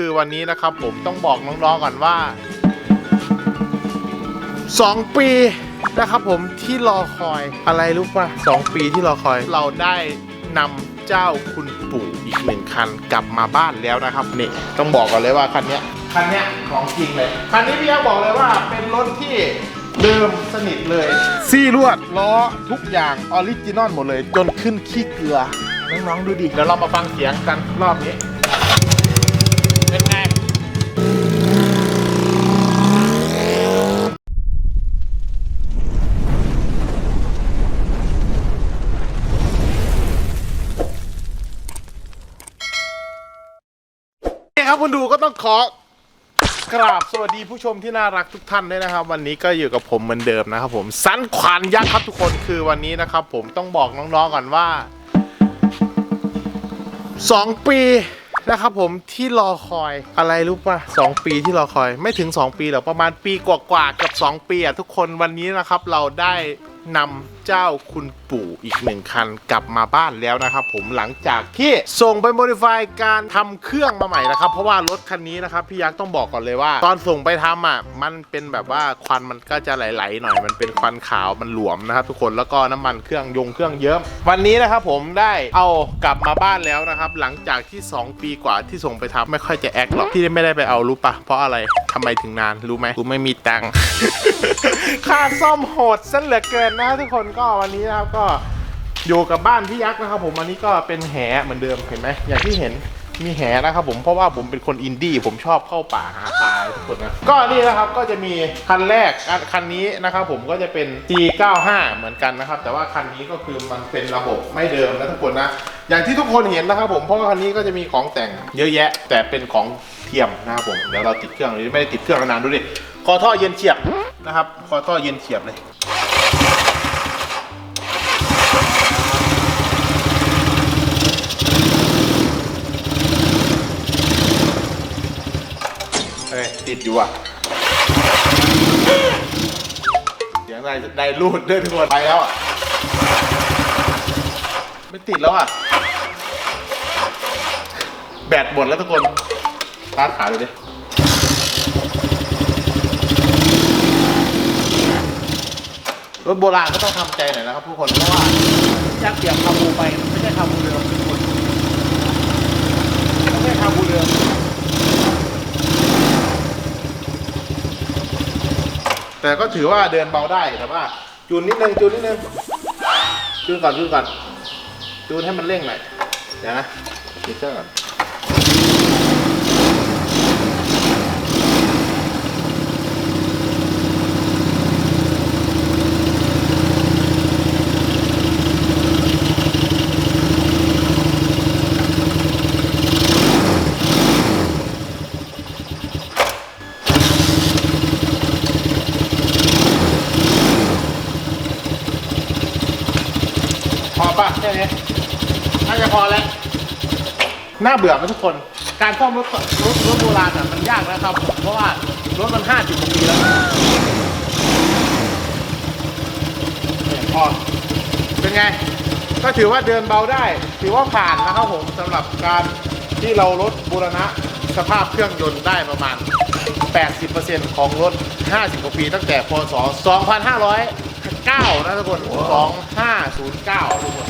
คือวันนี้นะครับผมต้องบอกน้องๆก่อนว่า 2 ปีนะครับผมที่รอคอยอะไรรู้ป่ะสองปีที่รอคอย เราได้นำเจ้าคุณปู่อีกหนึ่งคันกลับมาบ้านแล้วนะครับนี่ต้องบอกก่อนเลยว่าคันเนี้ยคันเนี้ยของจริงเลย คันนี้พี่ยักษ์บอกเลยว่าเป็นรถที่เดิมสนิทเลย ซี่ลวดล้อทุกอย่างออริจินอลหมดเลย จนขึ้นขี้เกลือน้องๆดูดิเดี๋ยวเรามาฟังเสียงกันรอบนี้เป็น ครับคุณดูก็ต้องขอกราบสวัสดีผู้ชมที่น่ารักทุกท่านด้วยนะครับ วันนี้ก็อยู่กับผมเหมือนเดิมนะครับผมสันขวานยักษ์ครับทุกคนคือวันนี้นะครับ ผมต้องบอกน้องๆก่อนว่า2ปีนะครับผมที่รอคอยอะไรรู้ป่ะสองปีที่รอคอย ไม่ถึง 2 ปีหรอกประมาณปีกว่าๆเกับ2 ปีอะทุกคนวันนี้นะครับเราได้นำเจ้าคุณปู่อีกหนึ่งคันกลับมาบ้านแล้วนะครับผมหลังจากที่ส่งไปโมดิฟายการทำเครื่องมาใหม่นะครับ เพราะว่ารถคันนี้นะครับพี่ยักษ์ต้องบอกก่อนเลยว่า ตอนส่งไปทำอะมันเป็นแบบว่าควันมันก็จะไหลๆหน่อย มันเป็นควันขาวมันหลวมนะครับทุกคนแล้วก็น้ำมันเครื่องยงเครื่องเยิ้มวันนี้นะครับผมได้เอากลับมาบ้านแล้วนะครับ หลังจากที่ 2 ปีกว่าที่ส่งไปทำไม่ค่อยจะแอคหรอกที่ไม่ได้ไปเอารู้ปะเพราะอะไรทำไมถึงนานรู้ไหมกูไม่มีตังค์ค่าซ่อมโหดซะเหลือเกินนะทุกคนก็วันนี้นะครับก็อยู่กับบ้านพี่ยักษ์นะครับ ผมอันนี้ก็เป็นแหเหมือนเดิมเห็นไหมอย่างที่เห็นมีแหนะครับผมเพราะว่าผมเป็นคนอินดี้ผมชอบเข้าป่าหาปลาทุกคนนะก็นี่นะครับก็จะมีคันแรกคันนี้นะครับผมก็จะเป็น G95 เหมือนกันนะครับ แต่ว่าคันนี้ก็คือมันเป็นระบบไม่เดิมนะทุกคนนะอย่างที่ทุกคนเห็นนะครับผมเพราะว่าคันนี้ก็จะมีของแต่งเยอะแยะ แต่เป็นของเทียมนะครับผมเดี๋ยวเราติดเครื่องนี้ไม่ได้ติดเครื่องนานดูดิคอท่อเย็นเฉียบนะครับคอท่อเย็นเฉียบเลย ฮ้ยติดอยู่อะเสียงได้ได้รูดด้วยทุกคนไปแล้วอะ ไม่ติดแล้วอะ แบตหมดแล้วทุกคนชาร์จขาดูดิรถโบราณก็ต้องทำใจหน่อยนะครับทุกคนเพราะว่ายักเตรียมคาบูไปมันไม่ใช่คาบูเดิมทุกคนไม่ใช่คาบูเดิม แต่ก็ถือว่าเดินเบาได้แต่ว่า จูนนิดนึงจูนนิดนึงจูนก่อนจูนก่อนจูนให้มันเร่งหน่อยเดี๋ยวนะมิเตอร์ก่อนพอป่ะแค่นี้น่าจะพอแล้ว น่าเบื่อไหมทุกคน การซ่อมรถรถรถโบราณอะมันยากนะครับเพราะว่ารถมันห้าสิบกว่าปีแล้วเนี่ยพอเป็นไง ก็ถือว่าเดินเบาได้ ถือว่าผ่านนะครับผมสำหรับการที่เราลดบูรณะสภาพเครื่องยนต์ได้ประมาณ 80%ของรถ 50 กว่าปีตั้งแต่พศ 2509 นะทุกคน 2509 ทุกคน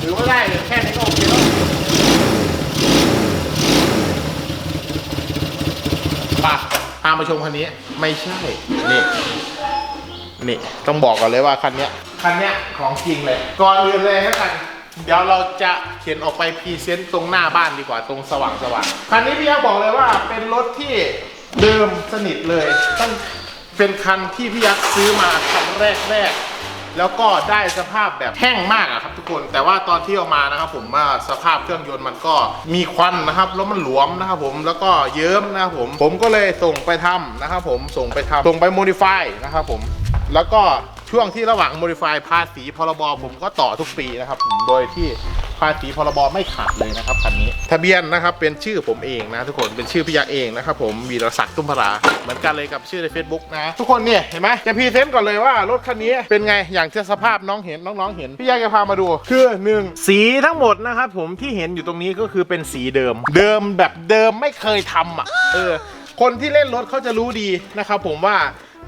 ถือว่าได้เลยแค่นี้ก็โอเคแล้ว ปะพามาชมคันนี้ ไม่ใช่ นี่ นี่ ต้องบอกก่อนเลยว่าคันเนี้ย คันเนี้ยของจริงเลย ก่อนอื่นเลยแล้วกัน เดี๋ยวเราจะเขียนออกไปพรีเซนต์ตรงหน้าบ้านดีกว่าตรงสว่างสว่างคันนี้พี่ยักษ์บอกเลยว่าเป็นรถที่เดิมสนิทเลยตั้งเป็นคันที่พี่ยักษ์ซื้อมาคันแรกแรกๆ แล้วก็ได้สภาพแบบแห้งมากอะครับทุกคน แต่ว่าตอนที่เอามานะครับผมว่าสภาพเครื่องยนต์มันก็มีควันนะครับแล้วมันหลวมนะครับผมแล้วก็เยิ้มนะครับผมผมก็เลยส่งไปทำนะครับผมส่งไปทำส่งไปโมดิฟายนะครับผมแล้วก็ช่วงที่ระหว่างโมดิฟายภาษีพรบผมก็ต่อทุกปีนะครับผมโดยที่ ภาษีพรบไม่ขาดเลยนะครับคันนี้ ทะเบียนนะครับเป็นชื่อผมเองนะทุกคนเป็นชื่อพี่ยักษ์เองนะครับผมวีรศักดิ์ตุ้มพราเหมือนกันเลยกับชื่อใน Facebook นะ ทุกคนเนี่ยเห็นไหมจะพรีเซนต์ก่อนเลยว่ารถคันนี้เป็นไงอย่างที่สภาพน้องเห็นน้องๆเห็นพี่ยักษ์จะพามาดู คือหนึ่งสีทั้งหมดนะครับผมที่เห็นอยู่ตรงนี้ก็คือเป็นสีเดิม เดิมแบบเดิมไม่เคยทำอะเออคนที่เล่นรถเขาจะรู้ดีนะครับผมว่า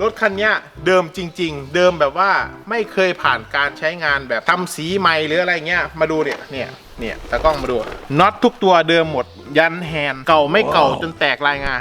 รถคันนี้เดิมจริง ๆ เดิมแบบว่าไม่เคยผ่านการใช้งานแบบทำสีใหม่หรืออะไรเงี้ยมาดูเนี่ยเนี่ยเนี่ยตากล้องมาดูน็อตทุกตัวเดิมหมดยันแฮนเก่าไม่เก่าจนแตกลายงา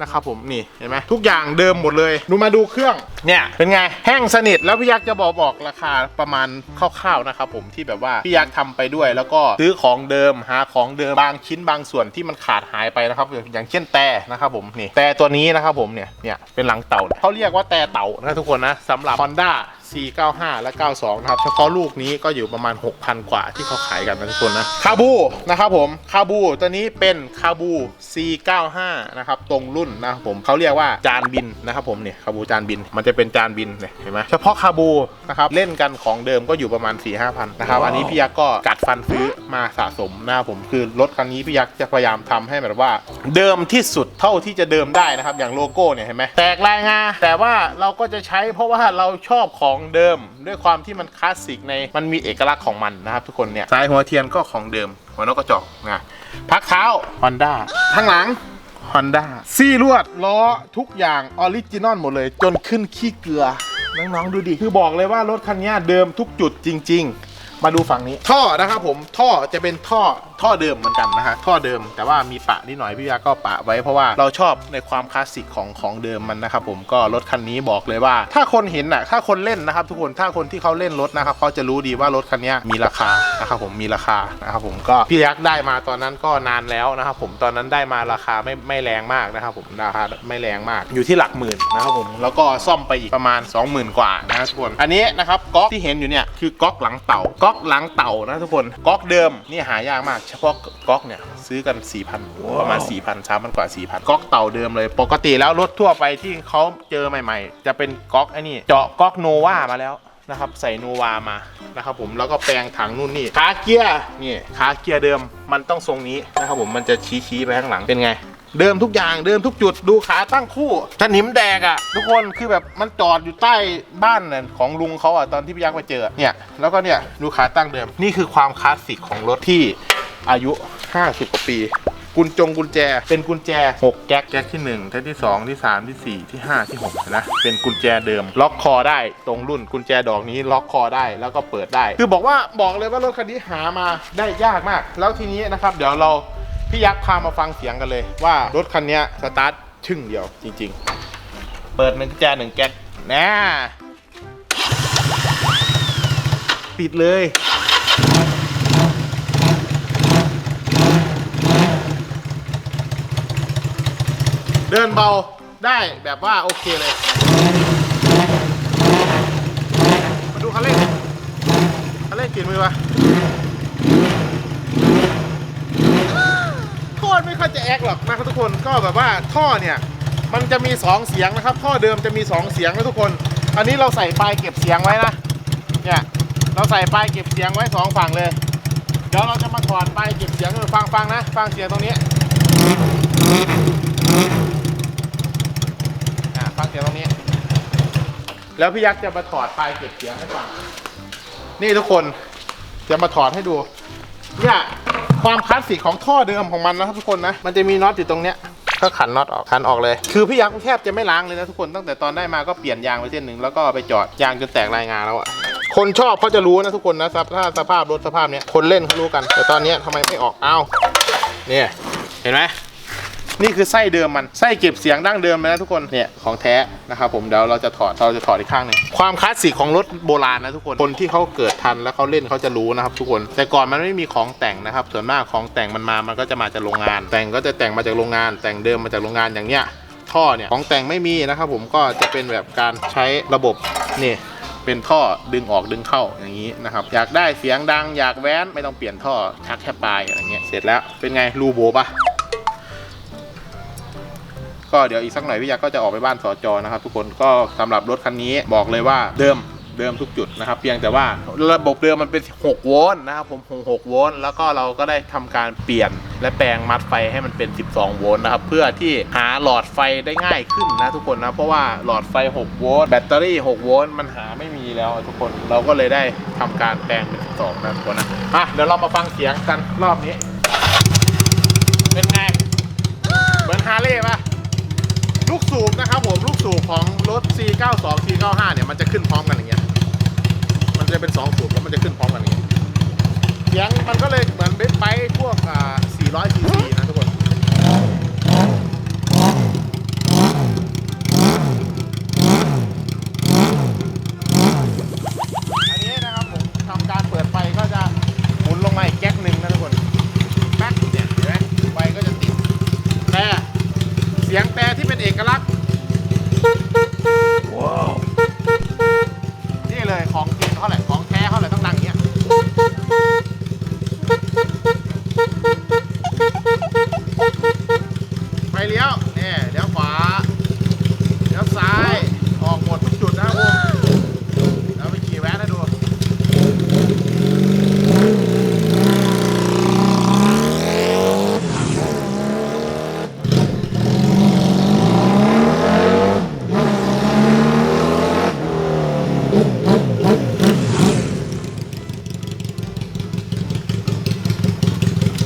นะครับผมนี่เห็นไหมทุกอย่างเดิมหมดเลยดูมาดูเครื่องเนี่ยเป็นไงแห้งสนิทแล้วพี่ยักษ์จะบอกบอกราคาประมาณคร่าวๆนะครับผมที่แบบว่าพี่ยักษ์ทำไปด้วย แล้วก็ซื้อของเดิมหาของเดิมบางชิ้นบางส่วนที่มันขาดหายไปนะครับอย่างเช่นแต่นะครับผมนี่แต่ตัวนี้นะครับผมเนี่ยเนี่ยเป็นหลังเต่าเนี่ยเขาเรียกว่าแต่เต่านะทุกคนนะสำหรับ Honda C95 และ 92 นะครับ เฉพาะลูกนี้ก็อยู่ประมาณ 6,000 กว่าที่เขาขายกันนะทุกคนนะ คาบูนะครับผม คาบูตัวนี้เป็นคาบู C95 นะครับ ตรงรุ่นนะครับผมเขาเรียกว่าจานบินนะครับผมเนี่ยคาบูจานบิน มันจะเป็นจานบินเนี่ยเห็นไหมเฉพาะคาบูนะครับ เล่นกันของเดิมก็อยู่ประมาณ 4 5 0 0 0 นะครับ อันนี้พี่ยักษ์ก็กัดฟันซื้อมาสะสมนะครับผมคือรถคันนี้พี่ยักษ์จะพยายามทำให้แบบว่า เดิมที่สุดเท่าที่จะเดิมได้นะครับ อย่างโลโก้เนี่ยเห็นไหมแตกลายงาแต่ว่าเราก็จะใช้เพราะว่าเราชอบของเดิม ด้วยความที่มันคลาสสิกในมันมีเอกลักษณ์ของมันนะครับทุกคนเนี่ยสายหัวเทียนก็ของเดิม หัวนกกระจอกนะพักเท้า Honda ข้างหลัง Honda ซี่ลวดล้อทุกอย่างออริจินอลหมดเลย จนขึ้นขี้เกลือน้องๆดูดิคือบอกเลยว่ารถคันนี้เดิมทุกจุดจริง ๆ มาดูฝั่งนี้ ท่อนะครับผมท่อจะเป็นท่อท่อเดิมเหมือนกันนะฮะท่อเดิมแต่ว่ามีปะนิดหน่อยพี่ยาก็ปะไว้เพราะว่าเราชอบในความคลาสสิกของของเดิมมันนะครับผมก็รถคันนี้บอกเลยว่า ถ้าคนเห็นน่ะถ้าคนเล่นนะครับ ทุกคนถ้าคนที่เขาเล่นรถนะครับเขาจะรู้ดีว่ารถคันนี้มีราคานะครับผมมีราคานะครับผมก็พี่ยักษ์ได้มาตอนนั้นก็นานแล้วนะครับผมตอนนั้นได้มาราคาไม่ไม่แรงมากนะครับผมราคาไม่แรงมากอยู่ที่หลักหมื่นนะครับผมแล้วก็ซ่อมไปอีกประมาณ 20,000 กว่านะทุกคนอันนี้นะครับก๊อกที่เห็นอยู่เนี่ยคือก๊อกหลังเต่าก๊อกหลังเต่านะทุกคนก๊อกเดิมนี่หายากมากเฉพาะก๊อกเนี่ยซื้อกัน 4,000ประมาณ4,000 3,000กว่า 4,000 ก๊อกเต่าเดิมเลย ปกติแล้วรถทั่วไปที่เขาเจอใหม่ ๆ จะเป็นก๊อกไอ้นี่เจาะก๊อกโนวามาแล้วนะครับใส่โนวามานะครับผมแล้วก็แปลงถังนู่นนี่ขาเกียร์นี่ขาเกียร์เดิมมันต้องทรงนี้นะครับผมมันจะชี้ๆไปข้างหลังเป็นไงเดิมทุกอย่างเดิมทุกจุดดูขาตั้งคู่ถนิมแดกอะ่ะ ทุกคนคือแบบมันจอดอยู่ใต้บ้านน่ะของลุงเขาอะ่ะตอนที่พี่ยักษ์ไปเจอเนี่ยแล้วก็เนี่ยดูขาตั้งเดิมนี่คือความคลาสสิกของรถที่ อายุ 50 กว่าปี กุญจงกุญแจ เป็นกุญแจ 6 แก๊กแก๊กที่1แก๊กที่ 2 ที่ 3 ที่ 4 ที่ 5 ที่6นะ เป็นกุญแจเดิม ล็อกคอได้ตรงรุ่นกุญแจดอกนี้ล็อกคอได้แล้วก็เปิดได้ คือบอกว่าบอกเลยว่ารถคันนี้หามาได้ยากมาก แล้วทีนี้นะครับ เดี๋ยวเราพี่ยักษ์พามาฟังเสียงกันเลย ว่ารถคันนี้สตาร์ทชึ่งเดียวจริง ๆ เปิดหนึ่งกุญแจหนึ่งแก๊สนะปิดเลย เดินเบาได้แบบว่าโอเคเลย มาดูคันเร่งคันเร่งเปลี่ยนมือปะโคตรไม่ค่อยจะแอคหรอกนะครับทุกคนก็แบบว่าท่อเนี่ยมันจะมี 2 เสียงนะครับท่อเดิมจะมี 2 เสียงนะทุกคน อันนี้เราใส่ปลายเก็บเสียงไว้นะเนี่ยเราใส่ปลายเก็บเสียงไว้สองฝั่งเลยเดี๋ยวเราจะมาถอดปลายเก็บเสียงเออฟังฟังนะ ฟังเสียงตรงนี้อะฟังเสียงตรงนี้ แล้วพี่ยักษ์จะมาถอดปลายเก็บเสียงให้ฟัง นี่ทุกคนจะมาถอดให้ดู เนี่ยความคลาสสิกของท่อเดิมของมันนะครับทุกคนนะ มันจะมีน็อตอยู่ตรงเนี้ย ก็ขันน็อตออก ขันออกเลย คือพี่ยักษ์แทบจะไม่ล้างเลยนะทุกคน ตั้งแต่ตอนได้มาก็เปลี่ยนยางไปเส้นหนึ่งแล้วก็ไปจอดยางจนแตกรายงานแล้วอะคนชอบเขาจะรู้นะทุกคนนะสภาพสภาพรถสภาพเนี้ยคนเล่นเขารู้กัน แต่ตอนนี้ยทำไมไม่ออกอ้าวเนี่ย เห็นไหม นี่คือไส้เดิมมันไส้เก็บเสียงดั้งเดิมเลยนะทุกคนเนี่ยของแท้นะครับผมเดี๋ยวเราจะถอดเราจะถอดอีกข้างหนึ่งความคลาสสิกของรถโบราณนะทุกคนคนที่เขาเกิดทันแล้วเขาเล่นเขาจะรู้นะครับทุกคน แต่ก่อนมันไม่มีของแต่งนะครับ ส่วนมากของแต่งมันมามันก็จะมาจากโรงงาน แต่งก็จะแต่งมาจากโรงงาน แต่งเดิมมาจากโรงงานอย่างเนี้ยท่อเนี่ยของแต่งไม่มีนะครับผมก็จะเป็นแบบการใช้ระบบนี่เป็นท่อดึงออกดึงเข้าอย่างนี้นะครับอยากได้เสียงดัง อยากแว้นไม่ต้องเปลี่ยนท่อชักแค่ปลายอะไรเงี้ยเสร็จแล้วเป็นไงรูโบปะ ก็เดี๋ยวอีกสักหน่อยพี่ยักษ์ก็จะออกไปบ้านสอจอนะครับ ทุกคนก็สำหรับรถคันนี้บอกเลยว่าเดิมเดิมทุกจุดนะครับ เพียงแต่ว่าระบบเดิมมันเป็น 6 โวลต์นะครับผม6โวลต์แล้วก็เราก็ได้ทำการเปลี่ยนและแปลงมัดไฟให้มันเป็น 12 โวลต์นะครับ เพื่อที่หาหลอดไฟได้ง่ายขึ้นนะทุกคนนะ เพราะว่าหลอดไฟ 6 โวลต์แบตเตอรี่ 6 โวลต์มันหาไม่มีแล้วทุกคนเราก็เลยได้ทำการแปลงเป็น 12 นะทุกคนนะอะเดี๋ยวเรามาฟังเสียงกันรอบนี้ เป็นไงเหมือนฮาร์เลย์ป่ะ ลูกสูบนะครับผมลูกสูบของรถ C92 C95 เนี่ยมันจะขึ้นพร้อมกันอย่างเงี้ย มันจะเป็น2สูบแล้วมันจะขึ้นพร้อมกันอย่างเงี้ยเสียงมันก็เลยเหมือนเบสไปพวกอ่า400 cc นะทุกคนนี้นะครับผมทำการเปิดไฟก็จะหมุนลงมาอีกแก๊กหนึ่งนะทุกคนแป๊กเนี่ยเห็นไหมไฟก็จะติด แต่เสียงแต่ที่เป็นเอกลักษณ์นี่เลยของจริงเขาแหละของแท้เขาแหละต้องดังอย่างเงี้ยไปเลี้ยวเนี่ยเลี้ยวขวาเลี้ยวซ้าย ออกหมดทุกจุดนะครับผมแล้วไปขี่แวะให้ดู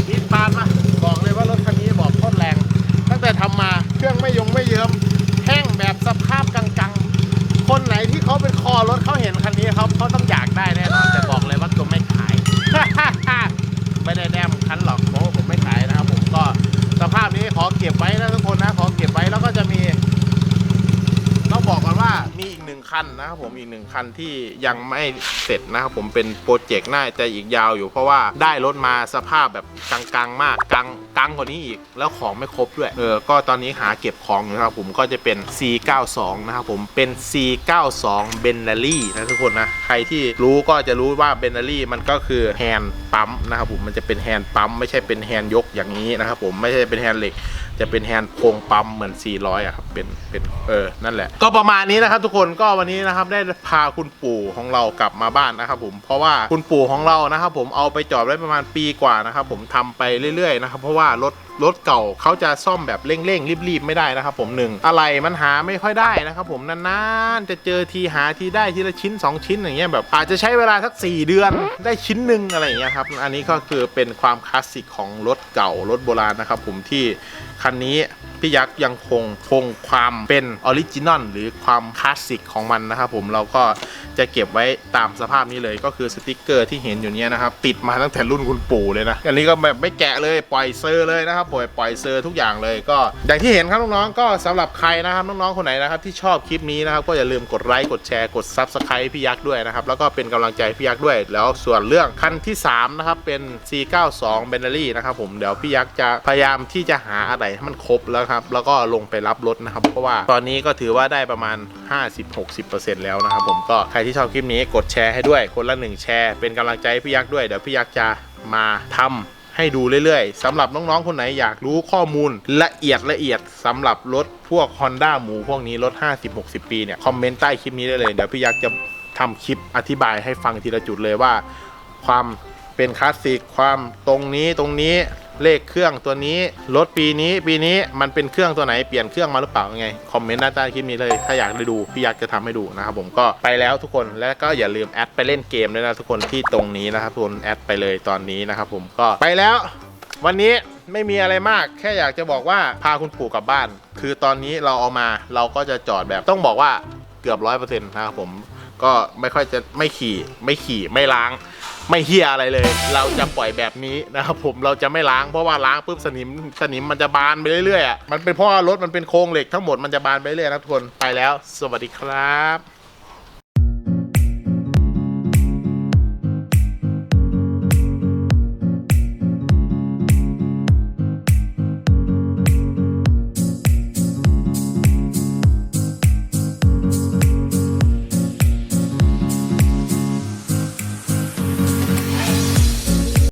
มีดปาดมาบอกเลยว่ารถคันนี้บอกโคตรแรง ตั้งแต่ทำมาเครื่อง ไม่ยงไม่เยิ้มแห้งแบบสภาพกังๆ คนไหนที่เขาเป็นคอรถเขาเห็นคันนี้ครับเขาต้องอยากได้แน่นอนแต่บอกเลยว่าตัวไม่ขาย ไม่ได้แนมคันหรอกเพราะว่าผมไม่ขายนะครับผมก็สภาพนี้ขอเก็บไว้นะทุกคนนะขอเก็บไว้แล้วก็จะมี ต้องบอกก่อนว่ามีอีก หนึ่งคันนะครับผมอีกหนึ่งคันที่ยังไม่เสร็จนะครับผมเป็นโปรเจกต์น่าจะอีกยาวอยู่ เพราะว่าได้รถมาสภาพแบบกลางๆมากกลางกลางกว่านี้อีก แล้วของไม่ครบด้วยเออก็ตอนนี้หาเก็บของอยู่นะครับผมก็จะเป็น C92 นะครับผมเป็น C92 b e n n a l y นะทุกคนนะใครที่รู้ก็จะรู้ว่า b e n n a l y มันก็คือแฮนด์ปั๊มนะครับผมมันจะเป็นแฮนด์ปั๊มไม่ใช่เป็นแฮนด์ยกอย่างนี้นะครับผมไม่ใช่เป็นแฮนด์เหล็ก จะเป็นแฮนด์โครงปั๊มเหมือน 400อะครับเป็นเป็นเออนั่นแหละ ก็ประมาณนี้นะครับทุกคนก็วันนี้นะครับได้พาคุณปู่ของเรากลับมาบ้านนะครับผมเพราะว่าคุณปู่ของเรานะครับผมเอาไปจอดไว้ประมาณปีกว่านะครับผมทำไปเรื่อยๆนะครับเพราะว่ารถรถเก่าเขาจะซ่อมแบบเร่งๆรีบๆไม่ได้นะครับผมหนึ่งอะไรมันหาไม่ค่อยได้นะครับผมนานๆจะเจอทีหาทีได้ทีละชิ้น 2 ชิ้นอย่างเงี้ยแบบอาจจะใช้เวลาสัก 4 เดือนได้ชิ้นหนึ่งอะไรอย่างเงี้ยครับอันนี้ก็คือเป็นความคลาสสิกของรถเก่ารถโบราณนะครับผมที่ คันนี้พี่ยักษ์ยังคงคงความเป็นออริจินอลหรือความคลาสสิกของมันนะครับผมเราก็จะเก็บไว้ตามสภาพนี้เลยก็คือสติกเกอร์ที่เห็นอยู่เนี้ยนะครับติดมาตั้งแต่รุ่นคุณปู่เลยนะอันนี้ก็แบบไม่แกะเลยปล่อยเซอร์เลยนะครับปล่อยปล่อยเซอร์ทุกอย่างเลยก็อย่างที่เห็นครับน้องๆก็สำหรับใครนะครับน้องๆคนไหนนะครับที่ชอบคลิปนี้นะครับก็อย่าลืมกดไลค์กดแชร์กด Subscribe พี่ยักษ์ด้วยนะครับแล้วก็เป็นกำลังใจพี่ยักษ์ด้วย แล้วส่วนเรื่องคันที่สามนะครับเป็น C92 b e n n a l y นะครับผมเดี๋ยวพี่ยักษ์จะพยายามที่จะหาอะไรให้มันครบแล้วครับ แล้วก็ลงไปรับรถนะครับ เพราะว่าตอนนี้ก็ถือว่าได้ประมาณ 50-60%แล้วนะครับผมก็ใครที่ชอบคลิปนี้กดแชร์ให้ด้วยคนละหนึ่งแชร์เป็นกำลังใจให้พี่ยักษ์ด้วยเดี๋ยวพี่ยักษ์จะมาทำให้ดูเรื่อยๆสำหรับน้องๆ คนไหนอยากรู้ข้อมูลละเอียดละเอียดสำหรับรถพวก Honda หมูพวกนี้รถ 50-60 ปีเนี่ยคอมเมนต์ใต้คลิปนี้ได้เลย เดี๋ยวพี่ยักษ์จะทำคลิปอธิบายให้ฟังทีละจุดเลยว่า ความเป็นคลาสสิกความตรงนี้ตรงนี้ เลขเครื่องตัวนี้รถปีนี้ปีนี้มันเป็นเครื่องตัวไหนเปลี่ยนเครื่องมาหรือเปล่ายังไงคอมเมนต์ด้านใต้คลิปนี้เลย ถ้าอยากได้ดูพี่ยักษ์จะทำให้ดูนะครับผมก็ไปแล้วทุกคนแล้วก็อย่าลืมแอดไปเล่นเกมด้วยนะทุกคนที่ตรงนี้นะครับทุกคนแอดไปเลยตอนนี้นะครับผมก็ไปแล้ว วันนี้ไม่มีอะไรมาก แค่อยากจะบอกว่าพาคุณปู่กลับบ้าน คือตอนนี้เราเอามาเราก็จะจอดแบบต้องบอกว่าเกือบร้อยเปอร์เซ็นต์นะครับผมก็ไม่ค่อยจะไม่ขี่ไม่ขี่ไม่ล้าง ไม่เฮียอะไรเลย เราจะปล่อยแบบนี้นะครับผมเราจะไม่ล้างเพราะว่าล้างปุ๊บสนิมสนิมมันจะบานไปเรื่อยๆอะมันเป็นเพราะว่ารถมันเป็นโครงเหล็กทั้งหมดมันจะบานไปเรื่อยนะทุกคนไปแล้ว สวัสดีครับ